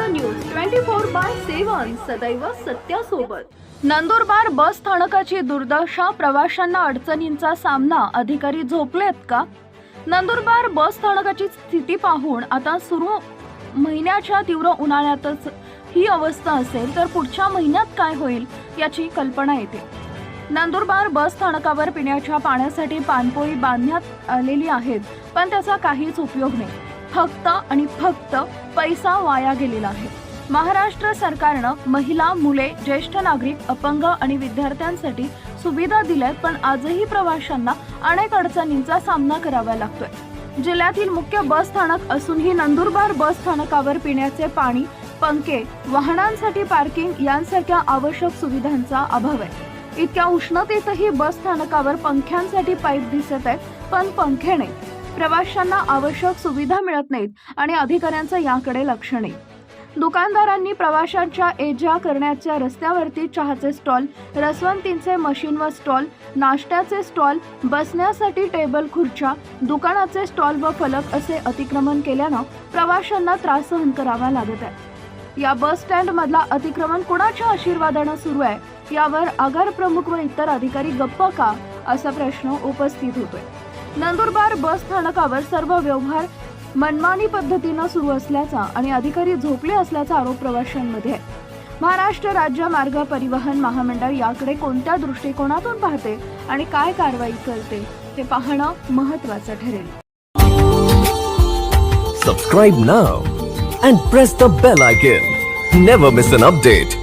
Twenty four by seven सदैव सत्यासोबत. नंदुरबार बस स्थानकाची दुर्दशा प्रवाशांना अडचणींचा सामना अधिकारी झोपलेत का? नंदुरबार बस स्थानकाची स्थिती पाहून आता सुरू महिन्याच्या तीव्र उन्हाळ्यातच ही अवस्था असेल तर पुढच्या महिन्यात काय होईल याची कल्पना येते. नंदुरबार बस स्थानकावर पिण्याच्या पाण्यासाठी पानपोळी बांधण्यात आलेली आहेत पण त्याचा काहीच उपयोग नाही. फक्त आणि फक्त पैसा वाया गेलेला आहे. महाराष्ट्र सरकारनं महिला मुले ज्येष्ठ नागरिक अपंग आणि विद्यार्थ्यांसाठी सुविधा दिल्यात पण आजही प्रवाशांना अनेक अडचणींचा सामना करावा लागतोय. जिल्ह्यातील मुख्य बस स्थानक असूनही नंदुरबार बस स्थानकावर पिण्याचे पाणी पंखे वाहनांसाठी पार्किंग यांसारख्या आवश्यक सुविधांचा अभाव आहे. इतक्या उष्णतेतही बस स्थानकावर पंख्यांसाठी पाईप दिसत आहेत पण पंखे नाही. प्रवाशांना आवश्यक सुविधा मिळत नाहीत आणि अधिकाऱ्यांचं याकडे लक्ष नाही. दुकानदारांनी प्रवाशांच्या एजा करण्याच्या रस्त्यावरती चहाचे स्टॉल रसवंतींचे मशीन व स्टॉल नाश्त्याचे स्टॉल बसण्यासाठी टेबल खुर्च्या दुकानाचे स्टॉल व फलक असे अतिक्रमण केल्यानं प्रवाशांना त्रास सहन करावा लागत आहे. या बस स्टँड मधला अतिक्रमण कुणाच्या आशीर्वादानं सुरू आहे? यावर आगार प्रमुख व इतर अधिकारी गप्प का? असा प्रश्न उपस्थित होतोय. नंदुरबार बस स्थानकावर सर्व व्यवहार मनमानी पद्धतीनं सुरू असल्याचा आणि अधिकारी झोपले असल्याचा आरोप प्रवाशांमध्ये आहे. महाराष्ट्र राज्य मार्ग परिवहन महामंडळ याकडे कोणत्या दृष्टिकोनातून पाहते आणि काय कारवाई करते ते पाहणं महत्वाचं ठरेल. Subscribe now and press the bell icon never miss an update